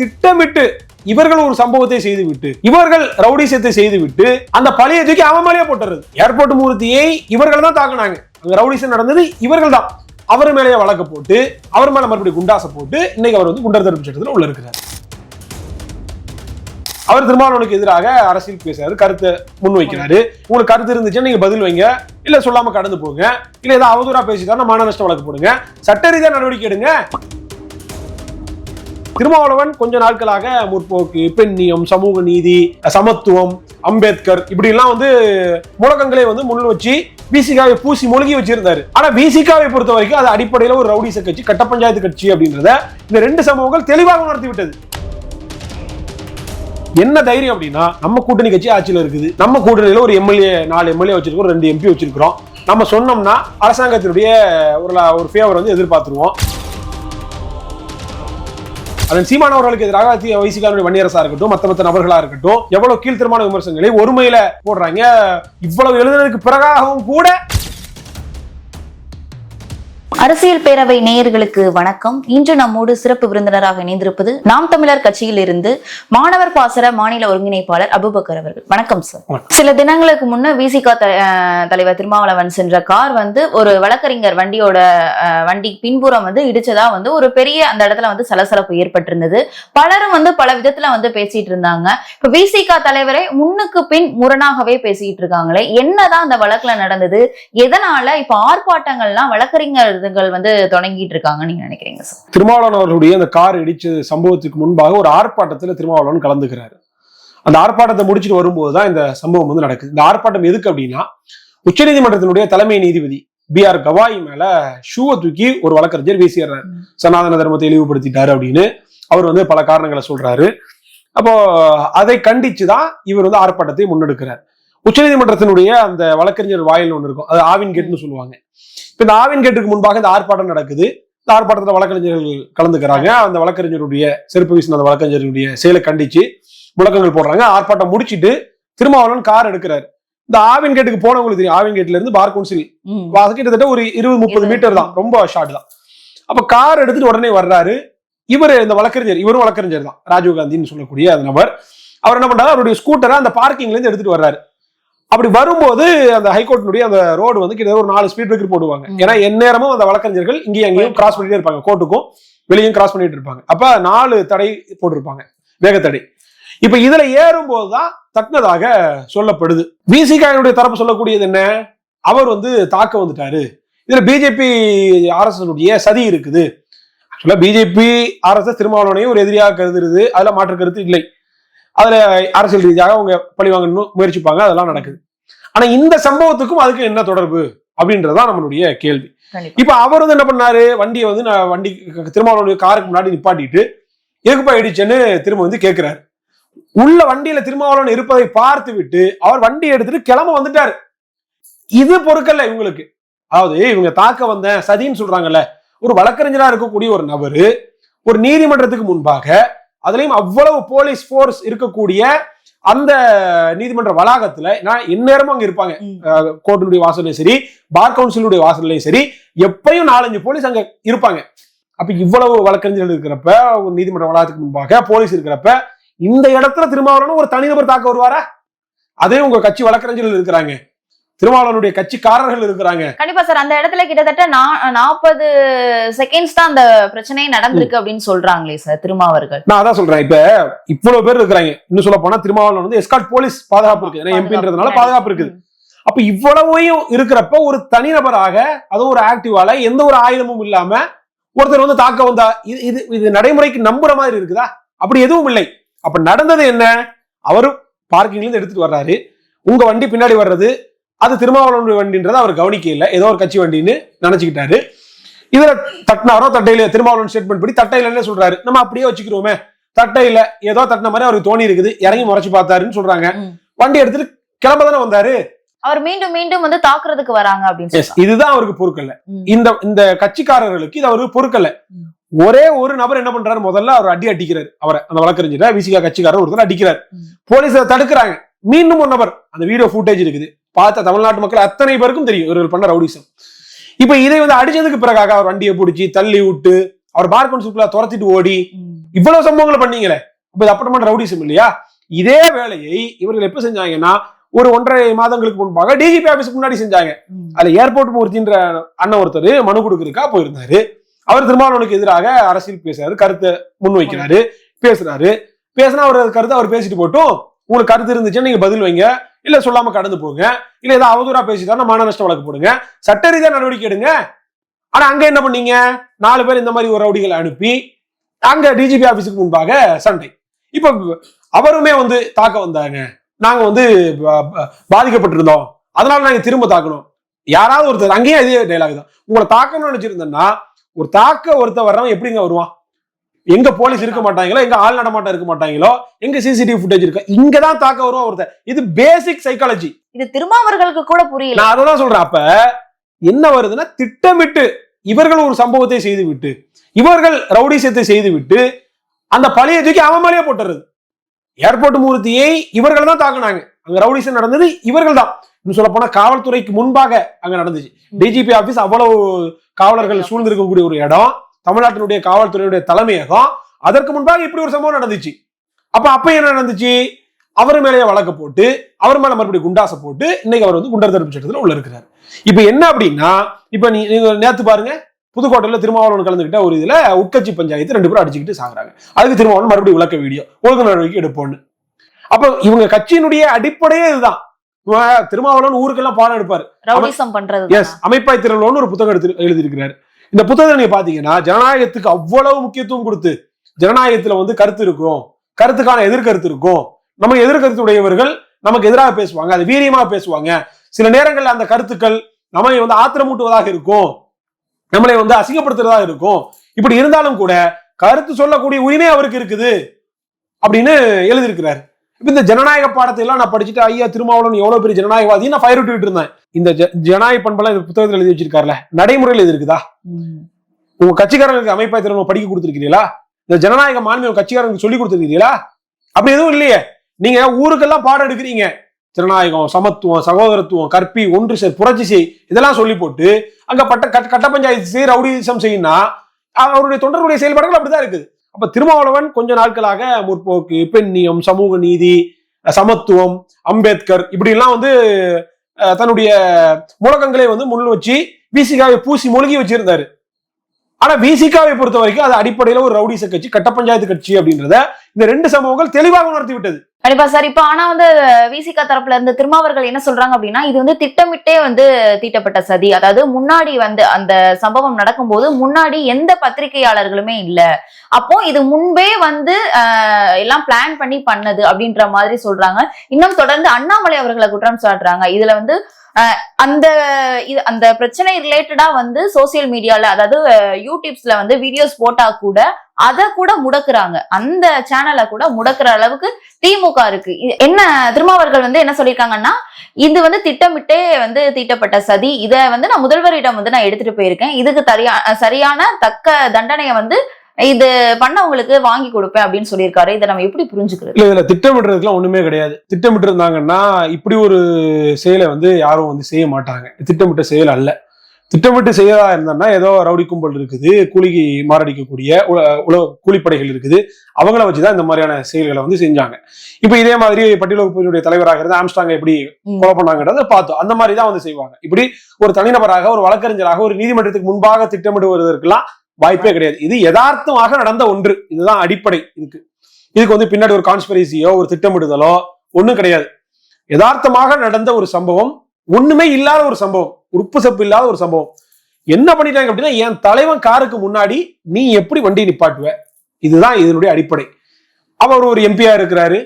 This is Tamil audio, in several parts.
திட்டமிட்டு இவர்கள் ஒரு சம்பவத்தை செய்துவிட்டு இவர்கள் ரவுடிசத்தை செய்துவிட்டு அந்த பழைய தூக்கி அவன் மேலேயே போட்டுறது. ஏர்போர்ட் மூர்த்தியை இவர்கள் தான் தாக்குனாங்க. அங்க ரவுடிசம் நடந்தது இவர்கள் தான். அவர் மேலேயே வழக்கு போட்டு அவர் மேல மறுபடியும் குண்டாசை போட்டு இன்னைக்கு அவர் வந்து குண்டர் தடுப்பு சட்டத்தில் உள்ள இருக்கிறார். அவர் திருமாவளவனுக்கு எதிராக அரசியல் பேசுறாரு கருத்தை முன்வைக்கிறாரு. உங்களுக்கு கருத்து இருந்துச்சுன்னா நீங்க பதில் வைங்க. இல்ல சொல்லாம கடந்து போங்க. இல்ல ஏதாவது அவதூறா பேசிதான் மான நஷ்டம் வழக்கு போடுங்க. சட்ட ரீதியா நடவடிக்கை எடுங்க. திருமாவளவன் கொஞ்ச நாட்களாக முற்போக்கு பெண்ணியம் சமூக நீதி சமத்துவம் அம்பேத்கர் இப்படி எல்லாம் வந்து முழக்கங்களை வந்து முன் வச்சு பிசிகாவை பூசி முழுகி வச்சிருந்தாரு. ஆனா பிசிகாவை பொறுத்த வரைக்கும் அது அடிப்படையில் ஒரு ரவுடிச கட்சி கட்ட பஞ்சாயத்து கட்சி அப்படின்றத இந்த ரெண்டு சம்பவங்கள் தெளிவாக உணர்த்தி விட்டது என்ன தைரியம் அப்படின்னா நம்ம கூட்டணி கட்சி ஆட்சியில் இருக்குது. நம்ம கூட்டணியில ஒரு எம்எல்ஏ நாலு எம்எல்ஏ வச்சிருக்கோம் ரெண்டு எம்பி வச்சிருக்கிறோம். நம்ம சொன்னோம்னா அரசாங்கத்தினுடைய ஒரு ஒரு ஃபேவர் வந்து எதிர்பார்த்துருவோம். அதன் சீமானவர்களுக்கு எதிராக வைசிகாருடைய வன்னியரசா இருக்கட்டும் மத்த மத்த நபர்களா இருக்கட்டும் எவ்வளவு கீழ்த்தரமான விமர்சனங்களை ஒருமையில போடுறாங்க. இவ்வளவு எழுதுனதுக்கு பிறகாகவும் கூட அரசியல் பேரவை நேயர்களுக்கு வணக்கம். இன்று நம்மோடு சிறப்பு விருந்தினராக இணைந்திருப்பது நாம் தமிழர் கட்சியில் இருந்து மாணவர் பாசற மாநில ஒருங்கிணைப்பாளர் அபுபக்கர் அவர்கள். வணக்கம் சார். சில தினங்களுக்கு முன்ன விசிக தலைவர் திருமாவளவன் சென்ற கார் வந்து ஒரு வழக்கறிஞர் வண்டியோட வண்டி பின்புறம் வந்து இடிச்சதா வந்து ஒரு பெரிய அந்த இடத்துல வந்து சலசலப்பு ஏற்பட்டிருந்தது. பலரும் வந்து பல விதத்துல வந்து பேசிட்டு இருந்தாங்க. இப்ப விசிக தலைவரை முன்னுக்கு பின் முரணாகவே பேசிட்டு இருக்காங்களே என்னதான் அந்த வழக்குல நடந்தது? எதனால இப்ப ஆர்ப்பாட்டங்கள்லாம் வழக்கறிஞர்கள் வந்து தொடங்கிட்டு இருக்காங்கன்னு நீங்க நினைக்கிறீங்க சார்? திருமாவளவன் அவர்களுடைய அந்த கார் இடிச்ச சம்பவத்துக்கு முன்பாக ஒரு ஆர்ப்பாட்டத்தில் திருமாவளவன் கலந்துக்கிறாரு. அந்த ஆர்ப்பாட்டத்தை முடிச்சுட்டு வரும்போது தான் இந்த சம்பவம் வந்து நடக்குது. இந்த ஆர்ப்பாட்டம் எதுக்கு அப்படின்னா உச்சநீதிமன்றத்தினுடைய தலைமை நீதிபதி பி ஆர் கவாய் மேல ஷூவை தூக்கி ஒரு வழக்கறிஞர் வீசிடுறாரு. சனாதன தர்மத்தை இழிவுபடுத்திட்டாரு அப்படின்னு அவர் வந்து பல காரணங்களை சொல்றாரு. அப்போ அதை கண்டிச்சு தான் இவர் வந்து ஆர்ப்பாட்டத்தை முன்னெடுக்கிறார். உச்சநீதிமன்றத்தினுடைய அந்த வழக்கறிஞர் வாயில் ஒன்று இருக்கும். அது ஆவின் கேட்னு சொல்லுவாங்க. இப்ப இந்த ஆவின் கேட்டுக்கு முன்பாக இந்த ஆர்ப்பாட்டம் நடக்குது. இந்த ஆர்ப்பாட்டத்துல வழக்கறிஞர்கள் கலந்துக்கிறாங்க. அந்த வழக்கறிஞருடைய செருப்பு வீசின அந்த வழக்கறிஞருடைய செயலை கண்டிச்சு முழக்கங்கள் போடுறாங்க. ஆர்ப்பாட்டம் முடிச்சிட்டு திருமாவளவன் கார் எடுக்கிறாரு. இந்த ஆவின் கேட்டுக்கு போனவங்களுக்கு தெரியும். ஆவின் கேட்ல இருந்து பார் கவுன்சில் கிட்டத்தட்ட ஒரு இருபது முப்பது. மீட்டர் தான். ரொம்ப ஷார்ட் தான். அப்ப கார் எடுத்துட்டு உடனே வர்றாரு. இவர் இந்த வழக்கறிஞர் இவரும் வழக்கறிஞர் தான். ராஜீவ் காந்தின்னு சொல்லக்கூடிய அந்த நபர். அவர் என்ன பண்றாரு? அவருடைய ஸ்கூட்டரை அந்த பார்க்கிங்ல இருந்து எடுத்துட்டு வர்றாரு. அப்படி வரும்போது அந்த ஹைகோர்ட்டினுடைய அந்த ரோடு வந்து கிட்டத்தட்ட ஒரு நாலு ஸ்பீட் பிரேக்கர் போடுவாங்க. ஏன்னா எந்நேரமும் அந்த வழக்கறிஞர்கள் இங்கேயும் அங்கேயும் கிராஸ் பண்ணிட்டே இருப்பாங்க. கோர்ட்டுக்கும் வெளியும் கிராஸ் பண்ணிட்டு இருப்பாங்க. அப்ப நாலு தடை போட்டிருப்பாங்க. வேகத்தடை. இப்ப இதுல ஏறும்போது தான் தட்டினதாக சொல்லப்படுது. விசிகாயினுடைய தரப்பு சொல்லக்கூடியது என்ன? அவர் வந்து தாக்க வந்துட்டாரு. இதுல பிஜேபி ஆர்எஸ்எஸ் சதி இருக்குது. ஆக்சுவலா பிஜேபி ஆர்எஸ்எஸ் திருமாவளவனையும் ஒரு எதிரியாக கருதுறது. அதுல மாற்று கருத்து இல்லை. அதுல அரசியல் ரீதியாக அவங்க பழி முயற்சிப்பாங்க அதெல்லாம் நடக்குது. ஆனா இந்த சம்பவத்துக்கும் அதுக்கு என்ன தொடர்பு அப்படின்றதுதான் நம்மளுடைய கேள்வி. இப்ப அவர் வந்து என்ன பண்ணாரு? வண்டியை வந்து நான் வண்டி திருமாவளவனுடைய காருக்கு முன்னாடி நிப்பாட்டிட்டு எதுக்குப்பா இடிச்சேன்னு திரும்ப வந்து கேட்கிறாரு உள்ள வண்டியில திருமாவளவன் இருப்பதை பார்த்து விட்டு அவர் வண்டி எடுத்துட்டு கிளம்ப வந்துட்டாரு. இது பொறுக்கல்ல இவங்களுக்கு. அதாவது இவங்க தாக்க வந்த சதின்னு சொல்றாங்கல்ல ஒரு வழக்கறிஞரா இருக்கக்கூடிய ஒரு நபரு ஒரு நீதிமன்றத்துக்கு முன்பாக அதுலயும் அவ்வளவு போலீஸ் ஃபோர்ஸ் இருக்கக்கூடிய அந்த நீதிமன்ற வளாகத்துல நான் எந்நேரமும் அங்க இருப்பாங்க. கோர்ட்டினுடைய வாசல்லையும் சரி பார் கவுன்சிலுடைய வாசல்லையும் சரி எப்பயும் நாலஞ்சு போலீஸ் அங்க இருப்பாங்க. அப்ப இவ்வளவு வழக்கறிஞர்கள் இருக்கிறப்ப ஒரு நீதிமன்ற வளாகத்துக்கு முன்பாக போலீஸ் இருக்கிறப்ப இந்த இடத்துல திருமாவளவன் ஒரு தனிநபர் தாக்க வருவாரா? அதே உங்க கட்சி வழக்கறிஞர்கள் இருக்கிறாங்க. திருமாவளவனுடைய கட்சிக்காரர்கள் இருக்கிறாங்க. கண்டிப்பா சார் அந்த இடத்துல கிட்டத்தட்ட நாற்பது செகண்ட்ஸ் தான் அந்த பிரச்சனையே நடந்திருக்கு அப்படின்னு சொல்றாங்களே சார் திருமாவர்கள். நான் அதான் சொல்றேன் இப்ப இவ்வளவு பேர் இருக்கிறாங்க. இன்னும் சொல்ல போனா திருமாவளவன் வந்து எஸ்கார்ட் போலீஸ் பாதுகாப்பு இருக்கு. ஏன்னா எம்பின்றதுனால பாதுகாப்பு. இருக்குது. அப்ப இவ்வளவையும் இருக்கிறப்ப ஒரு தனிநபராக அதுவும் ஒரு ஆக்டிவால எந்த ஒரு ஆயுதமும் இல்லாம ஒருத்தர் வந்து தாக்க வந்தா இது இது இது நடைமுறைக்கு நம்புற மாதிரி இருக்குதா? அப்படி எதுவும் இல்லை. அப்ப நடந்தது என்ன? அவரு பார்க்கிங்ல இருந்து எடுத்துட்டு வர்றாரு. உங்க வண்டி பின்னாடி வர்றது அது திருமாவளவனுடைய வண்டின்றதை அவர் கவனிக்க இல்லை. ஏதோ ஒரு கட்சி வண்டின்னு நினைச்சுக்கிட்டாரு. இதுல தட்டினாரோ தட்டையில திருமாவளவன் ஸ்டேட்மெண்ட் படி தட்டையில என்ன சொல்றாரு? நம்ம அப்படியே வச்சுக்கிறோமே. தட்டையில ஏதோ தட்டின மாதிரி அவருக்கு தோணி இருக்குது. இறங்கி முறைச்சு பார்த்தாருன்னு சொல்றாங்க. வண்டி எடுத்துட்டு கிளம்ப தானே வந்தாரு? அவர் மீண்டும் மீண்டும் வந்து தாக்குறதுக்கு வராங்க அப்படின்னு இதுதான் அவருக்கு பொறுக்கல்ல. ம். இந்த இந்த கட்சிக்காரர்களுக்கு இது அவருக்கு பொறுக்கல்ல. ம். ஒரே ஒரு நபர் என்ன பண்றாரு? முதல்ல அவர் அடி அடிக்கிறாரு. அவரை அந்த வழக்கறிஞரை விசிகா கட்சிக்காரர் ஒருத்தர் அடிக்கிறார். போலீஸ் தடுக்கிறாங்க. மீண்டும் ஒரு நபர். அந்த வீடியோ ஃபுட்டேஜ் இருக்குது. பார்த்த தமிழ்நாட்டு மக்கள் அத்தனை பேருக்கும் தெரியும் இவர்கள் பண்ண ரவுடிசம். இப்ப இதை வந்து அடிச்சதுக்கு பிறகாக அவர் வண்டியை பிடிச்சி தள்ளி விட்டு அவர் பார் கவுன்சிலுக்குள்ள துரத்திட்டு ஓடி. இவ்வளவு சம்பவங்களை பண்ணீங்களே. அப்ப இது அப்பட்டமான ரவுடிசம் இல்லையா? இதே வேலையை இவர்கள் எப்ப செஞ்சாங்கன்னா ஒரு ஒன்றரை மாதங்களுக்கு முன்பாக டிஜிபி ஆபீஸ்க்கு முன்னாடி செஞ்சாங்க. அதுல ஏர்போர்ட் மூர்த்தின்ற அண்ணன் ஒருத்தர் மனு கொடுக்கறதுக்கா போயிருந்தாரு. அவர் திருமாவளவனுக்கு எதிராக அரசியல் பேசுறாரு கருத்தை முன்வைக்கிறாரு பேசுறாரு. பேசினா அவர் கருத்தை அவர் பேசிட்டு போட்டும். உங்களுக்கு கருத்து இருந்துச்சுன்னா நீங்க பதில் வைங்க. இல்ல சொல்லாம கடந்து போங்க. இல்ல ஏதாவது அவதூறா பேசிட்டாருன்னா மான நஷ்ட வழக்கு போடுங்க. சட்ட ரீதியா நடவடிக்கை எடுங்க. ஆனா அங்க என்ன பண்ணீங்க? நாலு பேர் இந்த மாதிரி ஒரு ரவுடிகளை அனுப்பி அங்க டிஜிபி ஆபீஸுக்கு முன்பாக சண்டை. இப்ப அவருமே வந்து தாக்க வந்தாங்க நாங்க வந்து பாதிக்கப்பட்டிருந்தோம். அதனால நாங்க திரும்ப தாக்கணும். யாராவது ஒருத்தர் அங்கேயும் இதே டைலாக் தான். உங்களை தாக்கணும்னு நினைச்சிருந்தேன்னா ஒரு தாக்க ஒருத்தர் வர்றவன் எப்படிங்க வருவான்? எங்க போலீஸ் இருக்க மாட்டாங்களோ எங்க ஆள் நடமாட்டம் இருக்க மாட்டாங்களோ எங்க சிசிடிவி ஃபுட்டேஜ் இருக்கா இங்கதான் தாக்க வருவான் ஒருத்தர் இது பேசிக் சைக்காலஜி இது திருமாவர்களுக்கு கூட புரியல. நான் அதை தான் சொல்றேன். அப்ப என்ன வருதுன்னா திட்டமிட்டு இவர்கள் ஒரு சம்பவத்தை செய்து விட்டு இவர்கள் ரவுடிசத்தை செய்து விட்டு அந்த பழைய தூக்கி அவன் மேலேயே போட்டுறது. ஏர்போர்ட் மூர்த்தியை இவர்கள் தான் தாக்குனாங்க. அங்க ரவுடிசம் நடந்தது இவர்கள் தான். இன்னும் சொல்ல போனா காவல்துறைக்கு முன்பாக அங்க நடந்துச்சு. டிஜிபி ஆபீஸ் அவ்வளவு காவலர்கள் சூழ்ந்திருக்கக்கூடிய ஒரு இடம். தமிழ்நாட்டினுடைய காவல்துறையுடைய தலைமையகம் அதற்கு முன்பாக இப்படி ஒரு சம்பவம் நடந்துச்சு. அப்ப அப்ப என்ன நடந்துச்சு? அவர் மேலேயே வழக்கு போட்டு அவர் மேல மறுபடியும் குண்டாசை போட்டு இன்னைக்கு அவர் வந்து குண்டர் தடுப்பு சட்டத்துல உள்ள இருக்கிறார். இப்ப என்ன அப்படின்னா இப்ப நீ நீங்க நேத்து பாருங்க புதுக்கோட்டையில திருமாவளவன் கலந்துக்கிட்ட ஒரு இதுல உட்கட்சி பஞ்சாயத்து ரெண்டு பேரும் அடிச்சுக்கிட்டு சாகுறாங்க. அதுக்கு திருமாவளவன் மறுபடியும் விளக்க வீடியோ ஒழுங்கு நடவடிக்கை எடுப்போம்னு. அப்ப இவங்க கட்சியினுடைய அடிப்படையே இதுதான். திருமாவளவன் ஊருக்கெல்லாம் பாடம் எடுப்பாரு. அமைப்பாய் திறனோன்னு ஒரு புத்தகம் எடுத்து எழுதியிருக்கிறாரு. இந்த புத்தகத்தை நீங்க பாத்தீங்கன்னா ஜனநாயகத்துக்கு அவ்வளவு முக்கியத்துவம் கொடுத்து ஜனநாயகத்துல வந்து கருத்து இருக்கும். கருத்துக்கான எதிர்கருத்து இருக்கும். நம்ம எதிர்கருத்துடையவர்கள் நமக்கு எதிராக பேசுவாங்க அது வீரியமா பேசுவாங்க. சில நேரங்கள்ல அந்த கருத்துக்கள் நம்மை வந்து ஆத்திரமூட்டுவதாக இருக்கும். நம்மளை வந்து அசிங்கப்படுத்துறதாக இருக்கும். இப்படி இருந்தாலும் கூட கருத்து சொல்லக்கூடிய உரிமை அவருக்கு இருக்குது அப்படின்னு எழுதியிருக்கிறார். இப்ப இந்த ஜனநாயக பாடத்தை எல்லாம் நான் படிச்சுட்டு ஐயா திருமாவளவன் எவ்வளவு பெரிய ஜனநாயகவாதி? நான் ஃபயர் விட்டுட்டு இருந்தேன். இந்த ஜனநாயக பண்பெல்லாம் இந்த புத்தகத்தில் எழுதி வச்சிருக்காருல நடைமுறையில் இது இருக்குதா. உங்க கட்சிக்காரங்களுக்கு அமைப்பாய் திறமை படிக்க கொடுத்துருக்கீங்களா இந்த ஜனநாயக மாண்பை கட்சிக்காரங்களுக்கு சொல்லி கொடுத்துருக்கீங்களா அப்படி எதுவும் இல்லையே. நீங்க ஊருக்கெல்லாம் பாடம் எடுக்கிறீங்க. ஜனநாயகம் சமத்துவம் சகோதரத்துவம் கற்பி ஒன்று செய் புரட்சி செய் இதெல்லாம் சொல்லி போட்டு அங்க பட்ட கட்ட கட்ட பஞ்சாயத்து செய் ரவுடிசம் செய்யினா அவருடைய தொண்டர்களுடைய செயல்பாடுகள் அப்படிதான் இருக்குது. அப்ப திருமாவளவன் கொஞ்ச நாட்களாக முற்போக்கு பெண்ணியம் சமூக நீதி சமத்துவம் அம்பேத்கர் இப்படி எல்லாம் வந்து அஹ், தன்னுடைய முழக்கங்களை வந்து முன் வச்சு விசிகாவை பூசி மொழிகி வச்சிருந்தாரு. ஆனா விசிகாவை பொறுத்த வரைக்கும் அது அடிப்படையில ஒரு ரவுடிச கட்சி கட்ட பஞ்சாயத்து கட்சி அப்படின்றத இந்த ரெண்டு சம்பவங்கள் தெளிவாக உணர்த்தி விட்டது. கண்டிப்பா சார். இப்ப ஆனா வந்து விசிகா தரப்புல இருந்து திருமாவர்கள் என்ன சொல்றாங்க அப்படின்னா இது வந்து திட்டமிட்டே வந்து தீட்டப்பட்ட சதி. அதாவது முன்னாடி வந்து அந்த சம்பவம் நடக்கும்போது முன்னாடி எந்த பத்திரிகையாளர்களுமே இல்ல. அப்போ இது முன்பே வந்து ஆஹ், எல்லாம் பிளான் பண்ணி பண்ணது அப்படின்ற மாதிரி சொல்றாங்க. இன்னும் தொடர்ந்து அண்ணாமலை அவர்களை குற்றம் சாட்டுறாங்க. இதுல வந்து அந்த இது அந்த பிரச்சனை ரிலேட்டடா வந்து சோசியல் மீடியால அதாவது யூடியூப்ஸ்ல வந்து வீடியோஸ் போட்டா கூட அதை கூட முடக்குறாங்க. அந்த சேனலை கூட முடக்குற அளவுக்கு திமுக இருக்கு. என்ன திருமாவர்கள் வந்து என்ன சொல்லியிருக்காங்கன்னா இது வந்து திட்டமிட்டே வந்து தீட்டப்பட்ட சதி. இதை வந்து நான் முதல்வரிடம் வந்து நான் எடுத்துட்டு போயிருக்கேன். இதுக்கு தரியா சரியான தக்க தண்டனையை வந்து இது பண்ணவங்களுக்கு வாங்கி கொடுப்பேன் அப்படின்னு சொல்லியிருக்காரு. இதை நம்ம எப்படி புரிஞ்சுக்கிறது? இல்ல இதுல திட்டமிடுறதுக்குலாம் ஒண்ணுமே கிடையாது. திட்டமிட்டு இருந்தாங்கன்னா இப்படி ஒரு செயலை வந்து யாரும் வந்து செய்ய மாட்டாங்க. திட்டமிட்ட செயல் அல்ல. திட்டமிட்டு செய்யறதா இருந்தான்னா ஏதோ ரவுடி கும்பல் இருக்குது கூலிக்கு மாரடிக்கக்கூடிய உல உல கூலிப்படைகள் இருக்குது. அவங்கள வச்சுதான் இந்த மாதிரியான செயல்களை வந்து செஞ்சாங்க. இப்ப இதே மாதிரி பட்டியல் வகுப்பினுடைய தலைவராக இருந்த ஆம்ஸ்டாங்க எப்படி. கொலை பண்ணாங்கிறத பார்த்தோம். அந்த மாதிரி தான் வந்து செய்வாங்க. இப்படி ஒரு தனிநபராக ஒரு வழக்கறிஞராக ஒரு நீதிமன்றத்துக்கு முன்பாக திட்டமிடுவதற்கெல்லாம் வாய்ப்பே கிடையாது. இது யதார்த்தமாக நடந்த ஒன்று. இதுதான் அடிப்படை. இதுக்கு இதுக்கு வந்து பின்னாடி ஒரு கான்ஸ்பிரசியோ ஒரு திட்டமிடுதலோ ஒண்ணும் கிடையாது. யதார்த்தமாக நடந்த ஒரு சம்பவம் ஒண்ணுமே இல்லாத ஒரு சம்பவம். உறுப்புசப்பு இல்லாத ஒரு சம்பவம். என்ன பண்ணிட்டாங்க அப்படின்னா என் தலைவன் காருக்கு முன்னாடி நீ எப்படி வண்டி நிப்பாட்டுவ? இதுதான் இதனுடைய அடிப்படை. அவர் ஒரு எம்பியா இருக்கிறாரு.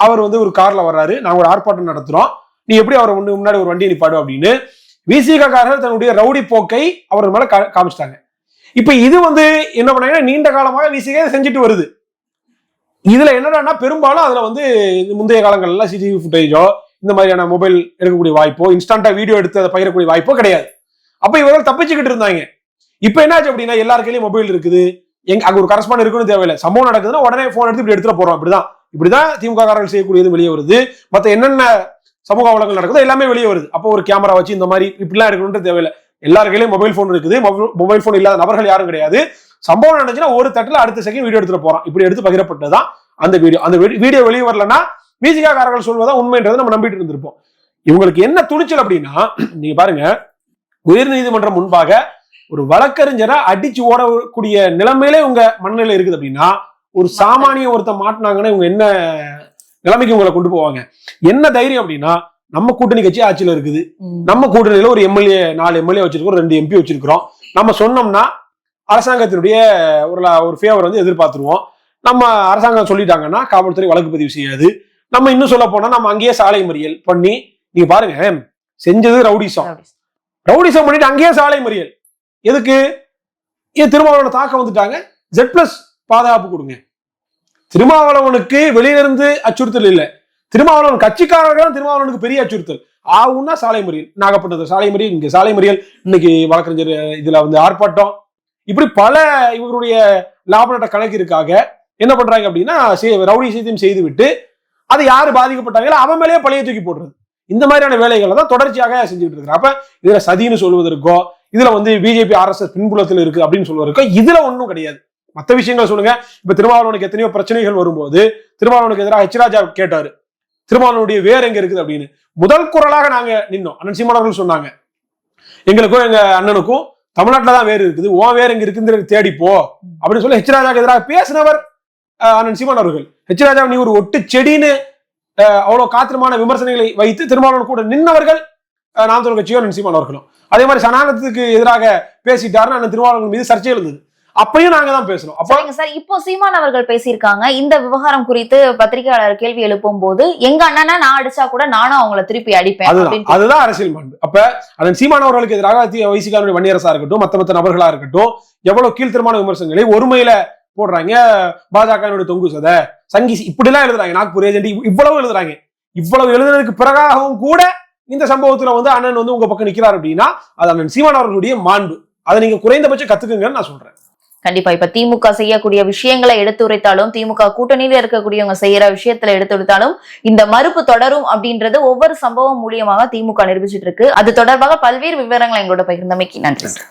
அவர் வந்து ஒரு கார்ல வர்றாரு. நாங்க ஒரு ஆர்ப்பாட்டம் நடத்துறோம். நீ எப்படி அவர் முன்னாடி ஒரு வண்டி நிப்பாடு அப்படின்னு விசிகா காரர் தன்னுடைய ரவுடி போக்கை அவர் மேல காமிச்சிட்டாங்க. இப்ப இது வந்து என்ன பண்ணாங்கன்னா நீண்ட காலமாக விசிகா செஞ்சுட்டு வருது. இதுல என்னடான்னா பெரும்பாலும் அதுல வந்து இந்த முந்தைய காலங்கள்ல சிசிடிவி ஃபுட்டேஜோ இந்த மாதிரியான மொபைல் எடுக்கக்கூடிய வாய்ப்போ இன்ஸ்டன்டா வீடியோ எடுத்து அதை பகிரக்கூடிய வாய்ப்போ கிடையாது. அப்ப இவர்கள் தப்பிச்சுக்கிட்டு இருந்தாங்க. இப்ப என்னாச்சு அப்படின்னா எல்லார் கையிலயும் மொபைல் இருக்குது. எங்க அங்க ஒரு கரஸ்பாண்ட் இருக்குன்னு தேவையில்லை. சம்பவம் நடக்குதுன்னா உடனே போன் எடுத்து இப்படி எடுத்துட்டு போறோம். அப்படிதான். இப்படிதான் திமுக காரர்கள் செய்யக்கூடியது வெளியே வருது. மத்த என்னென்ன சமூக வளங்கள் நடக்குதோ எல்லாமே வெளியே வருது. அப்போ ஒரு கேமரா வச்சு இந்த மாதிரி இப்படிலாம் எடுக்கணும்னு தேவையில்லை. எல்லார் கையிலயும் மொபைல் போன் இருக்குது. மொபைல் போன் இல்லாத நபர்கள் யாரும் கிடையாது. சம்பவம் நடந்துச்சுன்னா ஒரு தட்டில் அடுத்த செகண்ட் வீடியோ எடுத்துட்டு போறான் இப்படி எடுத்து பகிரப்பட்டதுதான் அந்த வீடியோ அந்த வீடியோ வெளியே வரலன்னா விசிகா காரர்கள் சொல்வதா உண்மைன்றதை நம்ம நம்பிட்டு இருந்திருப்போம். இவங்களுக்கு என்ன துணிச்சல் அப்படின்னா நீங்க பாருங்க உயர்நீதிமன்றம் முன்பாக ஒரு வழக்கறிஞரை அடிச்சு ஓடக்கூடிய நிலைமையிலே உங்க மனநிலை இருக்குது அப்படின்னா ஒரு சாமானிய ஒருத்தன் மாட்டினாங்கன்னா இவங்க என்ன நிலைமைக்கு உங்களை கொண்டு போவாங்க? என்ன தைரியம் அப்படின்னா நம்ம கூட்டணி கட்சி ஆட்சியில இருக்குது. நம்ம கூட்டணியில ஒரு எம்எல்ஏ நாலு எம்எல்ஏ வச்சிருக்கோம் ரெண்டு எம்பி வச்சிருக்கிறோம். நம்ம சொன்னோம்னா அரசாங்கத்தினுடைய ஒரு ஒரு ஃபேவர் வந்து எதிர்பார்த்துருவோம். நம்ம அரசாங்கம் சொல்லிட்டாங்கன்னா காவல்துறை வழக்கு பதிவு செய்யாது. நம்ம இன்னும் சொல்ல போனா நம்ம அங்கேயே சாலை மறியல் பண்ணி நீங்க பாருங்க செஞ்சது ரவுடிசம். ரவுடிசம் பண்ணிட்டு அங்கேயே சாலை மறியல். எதுக்கு? ஏன் திருமாவளவனை தாக்க வந்துட்டாங்க. ஜெட் பிளஸ் பாதுகாப்பு கொடுங்க. திருமாவளவனுக்கு வெளியில இருந்து அச்சுறுத்தல் இல்ல. திருமாவளவன் கட்சிக்காரர்கள் திருமாவளவனுக்கு பெரிய அச்சுறுத்தல். ஆகும்னா சாலை மறியல் நாகப்பட்டினத்தில் சாலை மறியல் இங்க சாலை மறியல். இன்னைக்கு வழக்கறிஞர் இதுல வந்து ஆர்ப்பாட்டம். இப்படி பல இவருடைய லாப நட்ட கணக்கிற்காக என்ன பண்றாங்க அப்படின்னா ரவுடி செய்தியும் செய்து விட்டு அது யாரு பாதிக்கப்பட்டாங்களோ அவன் மேலேயே பழைய தூக்கி போடுறது. இந்த மாதிரியான வேலைகளை தான் தொடர்ச்சியாக செஞ்சுட்டு இருக்கிறேன். அப்ப இதுல சதின்னு சொல்வதற்கோ இதுல வந்து பிஜேபி ஆர்எஸ்எஸ் பின்புலத்தில் இருக்கு அப்படின்னு சொல்வதற்கோ இதுல ஒன்றும் கிடையாது. மற்ற விஷயங்களை சொல்லுங்க. இப்ப திருமாவளவனுக்கு எத்தனையோ பிரச்சனைகள் வரும்போது திருமாவளவனுக்கு எதிராக ஹெச் ராஜா கேட்டாரு. திருமாவளவனுடைய வேர் எங்க இருக்குது அப்படின்னு. முதல் குரலாக நாங்க நின்னோம். அண்ணன் சீமானவர்கள் சொன்னாங்க. எங்களுக்கும் எங்க அண்ணனுக்கும் தமிழ்நாட்டுல தான் வேறு இருக்குது. உன் வேறு எங்கே இருக்குன்னு தேடிப்போ அப்படின்னு சொல்லி ஹெச்ராஜாக்கு எதிராக பேசினவர் அண்ணன் சீமான் அவர்கள் ஹெச் ராஜா நீ ஒரு ஒட்டு செடின்னு அவ்வளவு காத்திரமான விமர்சனங்களை வைத்து திருமாவளவன் கூட நின்னவர்கள் அஹ், நாம் தமிழர் கட்சியோ அண்ணன் சீமான் அவர்களும் அதே மாதிரி சனாதனத்துக்கு எதிராக பேசிட்டாருன்னு அண்ணன் திருமாவளவன் மீது சர்ச்சை எழுந்தது அப்பயும் நாங்க தான் பேசுறோம் அப்போ சரிங்க சார் இப்போ சீமான் அவர்கள் பேசியிருக்காங்க இந்த விவகாரம் குறித்து பத்திரிகையாளர் கேள்வி எழுப்பும் போது எங்க அண்ணனை நான் அடிச்சா கூட நானும் அவங்கள திருப்பி அடிப்பேன் அதுதான் அரசியல் மாண்பு அப்ப அதன் சீமான் அவர்களுக்கு எதிராக வைசிகாவுடைய வன்னியரசா இருக்கட்டும் மத்த மத்த நபர்களா இருக்கட்டும் எவ்வளவு கீழ்த்தரமான விமர்சனங்களை ஒருமையில போடுறாங்க. பாஜகவினுடைய தொங்கு சத. சங்கி இப்படி எல்லாம் எழுதுறாங்க. நாக்பூர் ஏஜென்ட் இவ்வளவு எழுதுறாங்க. இவ்வளவு எழுதுனதுக்கு பிறகாகவும் கூட இந்த சம்பவத்துல வந்து அண்ணன் வந்து உங்க பக்கம் நிக்கிறார் அப்படின்னா அது அண்ணன் சீமான் அவர்களுடைய மாண்பு. அதை நீங்க குறைந்தபட்சம் கத்துக்குங்கன்னு நான் சொல்றேன். கண்டிப்பா. இப்ப திமுக செய்யக்கூடிய விஷயங்களை எடுத்துரைத்தாலும் திமுக கூட்டணியில இருக்கக்கூடியவங்க செய்யற விஷயத்துல எடுத்துரைத்தாலும் இந்த மறுப்பு தொடரும் அப்படின்றது ஒவ்வொரு சம்பவம் மூலியமாக திமுக நிரூபிச்சிட்டு இருக்கு. அது தொடர்பாக பல்வேறு விவரங்களை எங்களோட பகிர்ந்தமைக்கு நன்றி.